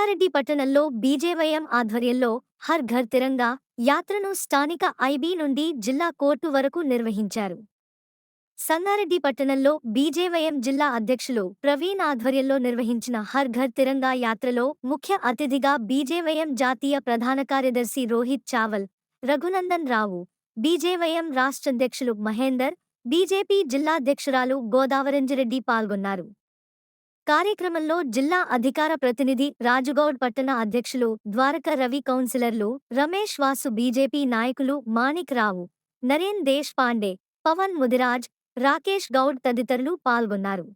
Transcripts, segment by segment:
సంగారెడ్డి పట్టణంలో బీజేవైఎం ఆధ్వర్యంలో హర్ ఘర్ తిరంగా యాత్రను స్థానిక ఐబీ నుండి జిల్లా కోర్టు వరకు నిర్వహించారు. సంగారెడ్డి పట్టణంలో బీజేవైఎం జిల్లా అధ్యక్షులు ప్రవీణ్ ఆధ్వర్యంలో నిర్వహించిన హర్ ఘర్ తిరంగా యాత్రలో ముఖ్య అతిథిగా బీజేవైఎం జాతీయ ప్రధాన కార్యదర్శి రోహిత్ చావల్ రఘునందన్ రావు బీజేవైఎం రాష్ట్రాధ్యక్షులు మహేందర్ బీజేపీ జిల్లాధ్యక్షురాలు గోదావరంజిరెడ్డి పాల్గొన్నారు. కార్యక్రమంలో జిల్లా అధికార ప్రతినిధి రాజుగౌడ్ పట్టణ అధ్యక్షులు ద్వారక రవి కౌన్సిలర్లు రమేష్ వాసు బీజేపీ నాయకులు మాణిక్ రావు నరేన్ దేశ్ పాండే పవన్ ముదిరాజ్ రాకేష్ గౌడ్ తదితరులు పాల్గొన్నారు.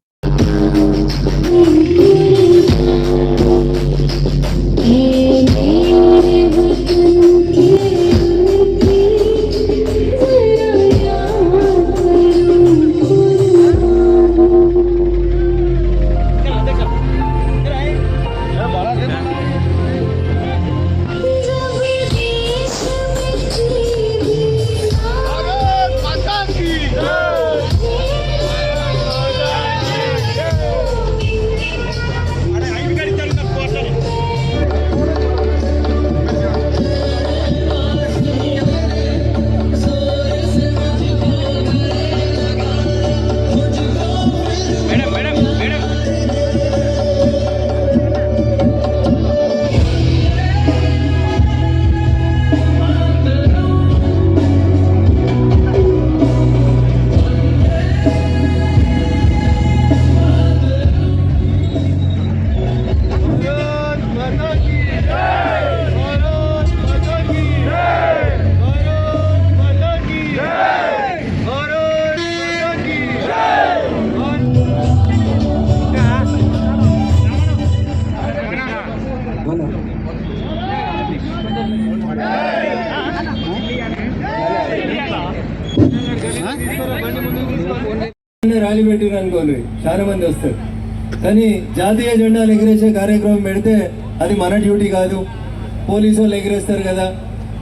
ర్యాలీ పెట్టిరు అనుకోండి. చాలా మంది వస్తారు. కానీ జాతీయ జెండాలు ఎగిరేసే కార్యక్రమం పెడితే అది మన డ్యూటీ కాదు. పోలీసు వాళ్ళు ఎగిరేస్తారు కదా.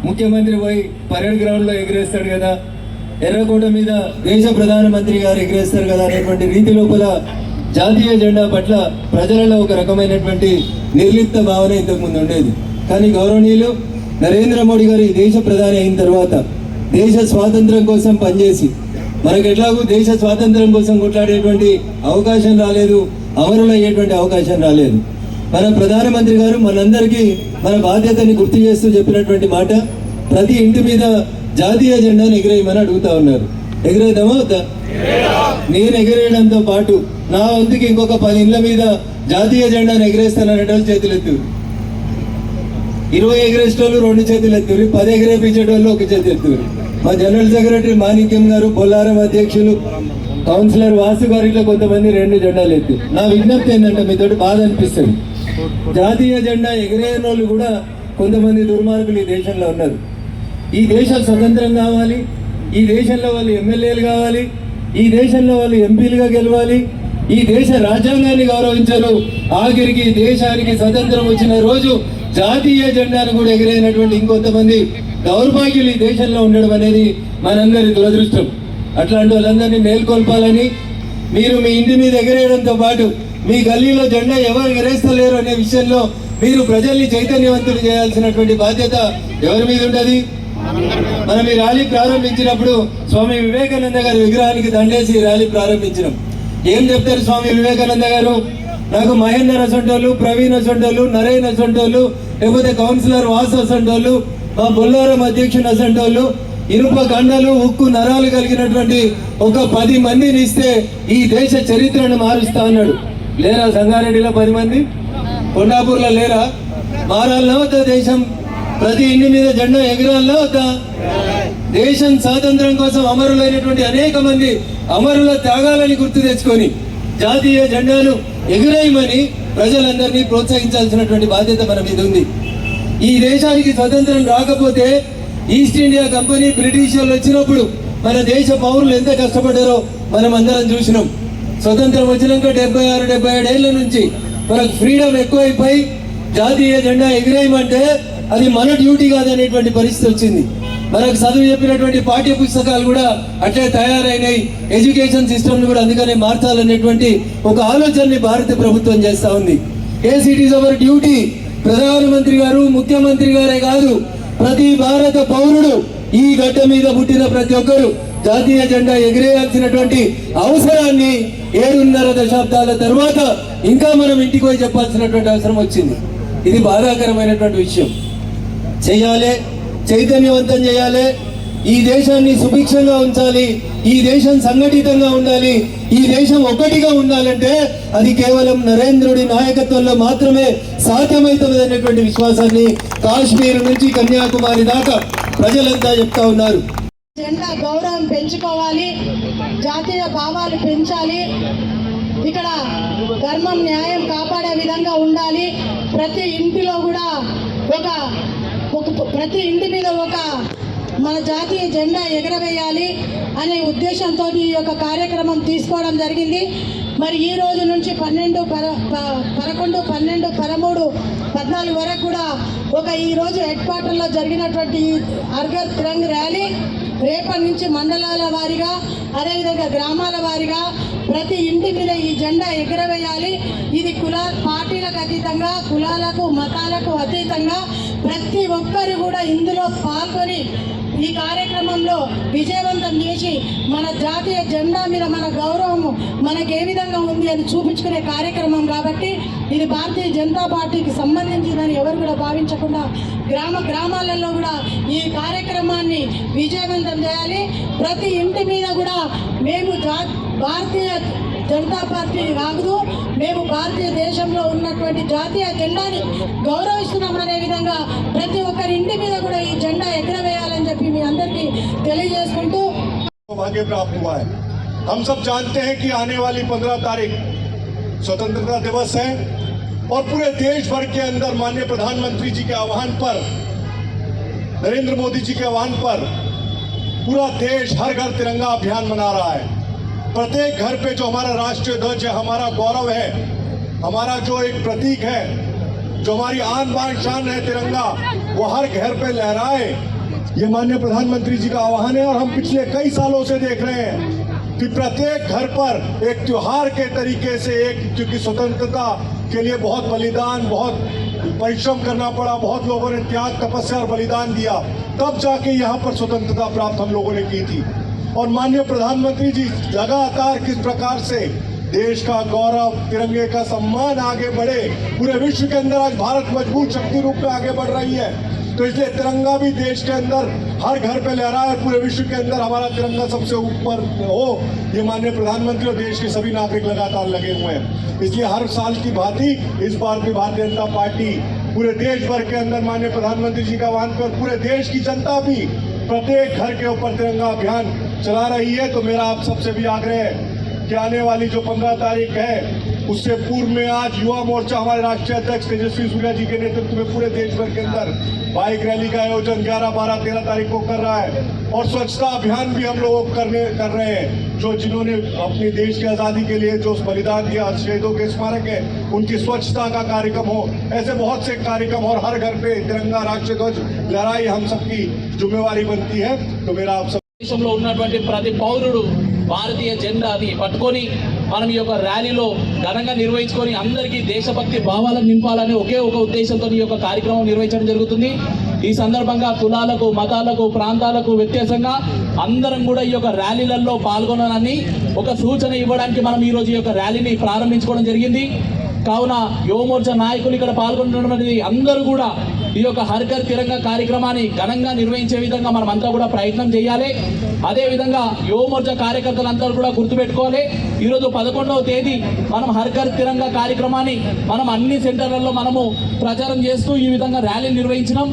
ముఖ్యమంత్రి పోయి పరేడ్ గ్రౌండ్లో ఎగిరేస్తాడు కదా. ఎర్రకోట మీద దేశ ప్రధానమంత్రి గారు ఎగిరేస్తారు కదా అనేటువంటి రీతి లోపల జాతీయ జెండా పట్ల ప్రజలలో ఒక రకమైనటువంటి నిర్లిప్త భావన ఇంతకుముందు ఉండేది. కానీ గౌరవనీయులు నరేంద్ర మోడీ గారు దేశ ప్రధాని అయిన తర్వాత దేశ స్వాతంత్రం కోసం పనిచేసి మనకు ఎట్లాగూ దేశ స్వాతంత్రం కోసం కొట్లాడేటువంటి అవకాశం రాలేదు అమరులయ్యేటువంటి అవకాశం రాలేదు. మన ప్రధానమంత్రి గారు మనందరికీ మన బాధ్యతని గుర్తు చేస్తూ చెప్పినటువంటి మాట ప్రతి ఇంటి మీద జాతీయ జెండాను ఎగిరేయమని అడుగుతా ఉన్నారు. ఎగిరేద్దామా వద్దా? నేను ఎగిరేయడంతో పాటు నా వంతుకి ఇంకొక పది ఇండ్ల మీద జాతీయ జెండాను ఎగిరేస్తాననేటోళ్ళు చేతులెత్తు. ఇరవై ఎగిరేసేటోళ్ళు రెండు చేతులు ఎత్తురు పది ఎగిరేపించేటోళ్ళు ఒక చేతి ఎత్తురు మా జనరల్ సెక్రటరీ మాణిక్యం గారు బొల్లారం అధ్యక్షులు కౌన్సిలర్ వాసు గారు ఇట్లా కొంతమంది రెండు జెండాలు ఎత్తి. నా విజ్ఞప్తి ఏంటంటే మీతోటి బాధ అనిపిస్తుంది. జాతీయ జెండా ఎగిరేయని వాళ్ళు కూడా కొంతమంది దుర్మార్గులు ఈ దేశంలో ఉన్నారు. ఈ దేశం స్వతంత్రం కావాలి ఈ దేశంలో వాళ్ళు ఎమ్మెల్యేలు కావాలి ఈ దేశంలో వాళ్ళు ఎంపీలుగా గెలవాలి ఈ దేశ రాజ్యాంగాన్ని గౌరవించరు. ఆఖరికి దేశానికి స్వతంత్రం వచ్చిన రోజు జాతీయ జెండాను కూడా ఎగిరైనటువంటి ఇంకొంతమంది దౌర్భాగ్యులు ఈ దేశంలో ఉండడం అనేది మనందరి దురదృష్టం. అట్లాంటి వాళ్ళందరినీ మేల్కొల్పాలని మీరు మీ ఇంటి మీద ఎగరేయడంతో పాటు మీ గల్లీలో జెండా ఎవరు ఎగరేస్తలేరు అనే విషయంలో మీరు ప్రజల్ని చైతన్యవంతులు చేయాల్సినటువంటి బాధ్యత ఎవరి మీద ఉంటుంది? మనం ఈ ర్యాలీ ప్రారంభించినప్పుడు స్వామి వివేకానంద గారి విగ్రహానికి దండేసి ఈ ర్యాలీ ప్రారంభించినాం. ఏం చెప్తారు స్వామి వివేకానంద గారు? నాకు మహేందర్ అసంటోళ్ళు ప్రవీణ్ అసంటోళ్ళు నరేన్ అసంటోళ్ళు లేకపోతే కౌన్సిలర్ వాసు అసంటోళ్ళు మా బొల్లారం అధ్యక్షుడు అసంటోళ్ళు ఇనుప గండలు ఉక్కు నరాలు కలిగినటువంటి ఒక పది మందిని ఇస్తే ఈ దేశ చరిత్రను మారుస్తా అన్నాడు. లేరా సంగారెడ్డిలో పది మంది? కొండాపూర్లో లేరా? మారాలన్నా వద్దా దేశం. ప్రతి ఇంటి మీద జెండా ఎగరాలన్నా వద్దా దేశం స్వాతంత్రం కోసం అమరులైనటువంటి అనేక మంది అమరుల త్యాగాలని గుర్తు తెచ్చుకొని జాతీయ జెండాను ఎగురేయమని ప్రజలందరినీ ప్రోత్సహించాల్సినటువంటి బాధ్యత మన మీద ఉంది. ఈ దేశానికి స్వతంత్రం రాకపోతే ఈస్ట్ ఇండియా కంపెనీ బ్రిటిష్ వాళ్ళు వచ్చినప్పుడు మన దేశ పౌరులు ఎంత కష్టపడ్డారో మనం అందరం చూసినాం. స్వతంత్రం వచ్చినాక డెబ్బై ఆరు డెబ్బై ఏడు ఏళ్ళ నుంచి మనకు ఫ్రీడమ్ ఎక్కువైపోయి జాతీయ జెండా ఎగిరేయమంటే అది మన డ్యూటీ కాదనేటువంటి పరిస్థితి వచ్చింది. మనకు చదువు చెప్పినటువంటి పాఠ్య పుస్తకాలు కూడా అట్లే తయారైనాయి. ఎడ్యుకేషన్ సిస్టమ్ని కూడా అందుకనే మార్చాలనేటువంటి ఒక ఆలోచనని భారత ప్రభుత్వం చేస్తూ ఉంది. As it is our duty ప్రధానమంత్రి గారు ముఖ్యమంత్రి గారే కాదు ప్రతి భారత పౌరుడు ఈ గడ్డ మీద పుట్టిన ప్రతి ఒక్కరు జాతీయ జెండా ఎగిరేయాల్సినటువంటి అవసరాన్ని ఏడున్నర దశాబ్దాల తర్వాత ఇంకా మనం ఇంటికి పోయి చెప్పాల్సినటువంటి అవసరం వచ్చింది. ఇది బాధాకరమైనటువంటి విషయం. చేయాలి చైతన్యవంతం చేయాలి. ఈ దేశాన్ని సుభిక్షంగా ఉంచాలి. ఈ దేశం సంఘటితంగా ఉండాలి. ఈ దేశం ఒకటిగా ఉండాలంటే అది కేవలం నరేంద్రుడి నాయకత్వంలో మాత్రమే సాధ్యమవుతుంది అనేటువంటి విశ్వాసాన్ని కాశ్మీర్ నుంచి కన్యాకుమారి దాకా ప్రజలంతా చెప్తా ఉన్నారు. జెండా గౌరవం పెంచుకోవాలి. జాతీయ భావాలు పెంచాలి. ఇక్కడ ధర్మం న్యాయం కాపాడే విధంగా ఉండాలి. ప్రతి ఇంటిలో కూడా ప్రతి ఇంటి మీద ఒక మన జాతీయ జెండా ఎగరవేయాలి అనే ఉద్దేశంతో ఈ యొక్క కార్యక్రమం తీసుకోవడం జరిగింది. మరి ఈ రోజు నుంచి పన్నెండు పర పదకొండు పన్నెండు పదమూడు పద్నాలుగు వరకు కూడా ఒక ఈ రోజు హెడ్ క్వార్టర్లో జరిగినటువంటి అర్గర్ క్రంగ్ ర్యాలీ రేపటి నుంచి మండలాల వారీగా అదేవిధంగా గ్రామాల వారీగా ప్రతి ఇంటి మీద ఈ జెండా ఎగరవేయాలి. ఇది కుల పార్టీలకు అతీతంగా కులాలకు మతాలకు అతీతంగా ప్రతి ఒక్కరు కూడా ఇందులో పాల్గొని ఈ కార్యక్రమంలో విజయవంతం చేసి మన జాతీయ జెండా మీద మన గౌరవము మనకి ఏ విధంగా ఉంది అని చూపించుకునే కార్యక్రమం కాబట్టి ఇది భారతీయ జనతా పార్టీకి సంబంధించిందని ఎవరు కూడా భావించకుండా గ్రామ గ్రామాలలో కూడా ఈ కార్యక్రమాన్ని విజయవంతం చేయాలి. ప్రతి ఇంటి మీద కూడా మేము జా భారతీయ జనతా పార్టీ కాదు మేము భారతీయ దేశంలో ఉన్నటువంటి జాతీయ జెండాని గౌరవిస్తున్నాం అనే విధంగా ప్రతి ఒక్కరి ఇంటి మీద కూడా ఈ జెండా ఎగరవేయాలని చెప్పి మీ అందరికీ తెలియజేసుకుంటూ सौभाग्य प्राप्त हुआ है हम सब जानते हैं कि आने वाली पंद्रह तारीख स्वतंत्रता दिवस है और पूरे देश भर के अंदर माननीय प्रधानमंत्री जी के आह्वान पर नरेंद्र मोदी जी के आह्वान पर पूरा देश हर घर तिरंगा अभियान मना रहा है प्रत्येक घर पे जो हमारा राष्ट्रीय ध्वज है, हमारा गौरव है, हमारा जो एक प्रतीक है, जो हमारी आन बान शान है तिरंगा, वो हर घर पे लहराए। ये माननीय प्रधानमंत्री जी का आह्वान है और हम पिछले कई सालों से देख रहे हैं कि प्रत्येक घर पर एक त्योहार के तरीके से एक, क्योंकि स्वतंत्रता के लिए बहुत बलिदान, बहुत परिश्रम करना पड़ा, बहुत लोगों ने त्याग, तपस्या और बलिदान दिया। तब जाके यहाँ पर स्वतंत्रता प्राप्त हम लोगों ने की थी। और माननीय प्रधानमंत्री जी, लगातार किस प्रकार से देश का गौरव, तिरंगे का सम्मान आगे बढ़े, पूरे विश्व के अंदर आज भारत मज़बूत शक्ति रूप में आगे बढ़ रही है। तो इसलिए तिरंगा भी देश के अंदर, हर घर पे लहरा है पूरे विश्व के अंदर हमारा तिरंगा सबसे ऊपर हो, ये माननीय प्रधानमंत्री और देश के सभी नागरिक लगातार लगे हुए हैं। इसलिए हर साल की भांति, इस बार भी भारतीय जनता पार्टी पूरे देश भर के अंदर माननीय प्रधानमंत्री जी का आह्वान पर, पूरे देश की जनता भी प्रत्येक घर के ऊपर तिरंगा अभियान चला रही है तो मेरा आप सबसे भी आग्रह है कि आने वाली जो पंद्रह तारीख है उससे पूर्व में आज युवा मोर्चा हमारे राष्ट्रीय अध्यक्ष तेजस्वी सूर्या जी के नेतृत्व में पूरे देश भर के अंदर बाइक रैली का आयोजन 11, 12, 13 तारीख को कर रहा है। और स्वच्छता अभियान भी हम लोग करने कर रहे हैं जो जिन्होंने अपने देश की आज़ादी के लिए जो बलिदान दिया शहीदों के स्मारक है उनकी स्वच्छता का कार्यक्रम हो। ऐसे बहुत से कार्यक्रम और हर घर पे तिरंगा राष्ट्रीय ध्वज लहराई हम सबकी जिम्मेवारी बनती है। तो मेरा आप सब దేశంలో ఉన్నటువంటి ప్రతి పౌరుడు భారతీయ జెండాని పట్టుకొని మనం ఈ యొక్క ర్యాలీలో ఘనంగా నిర్వహించుకొని అందరికీ దేశభక్తి భావాలను నింపాలని ఒకే ఒక ఉద్దేశంతో ఈ యొక్క కార్యక్రమం నిర్వహించడం జరుగుతుంది. ఈ సందర్భంగా కులాలకు మతాలకు ప్రాంతాలకు వ్యత్యాసంగా అందరం కూడా ఈ యొక్క ర్యాలీలలో పాల్గొనాలని ఒక సూచన ఇవ్వడానికి మనం ఈరోజు ఈ యొక్క ర్యాలీని ప్రారంభించుకోవడం జరిగింది. కావున యువమోర్చా నాయకులు ఇక్కడ పాల్గొన్నటువంటి అందరూ కూడా ఈ యొక్క హర్కర్ తిరంగ కార్యక్రమాన్ని ఘనంగా నిర్వహించే విధంగా మనం అంతా కూడా ప్రయత్నం చేయాలి. అదే విధంగా యువమోర్చా కార్యకర్తలందరూ కూడా గుర్తుపెట్టుకోవాలి. ఈరోజు పదకొండవ తేదీ మనం హర్కర్ తిరంగ కార్యక్రమాన్ని మనం అన్ని సెంటర్లలో మనము ప్రచారం చేస్తూ ఈ విధంగా ర్యాలీ నిర్వహించినాం.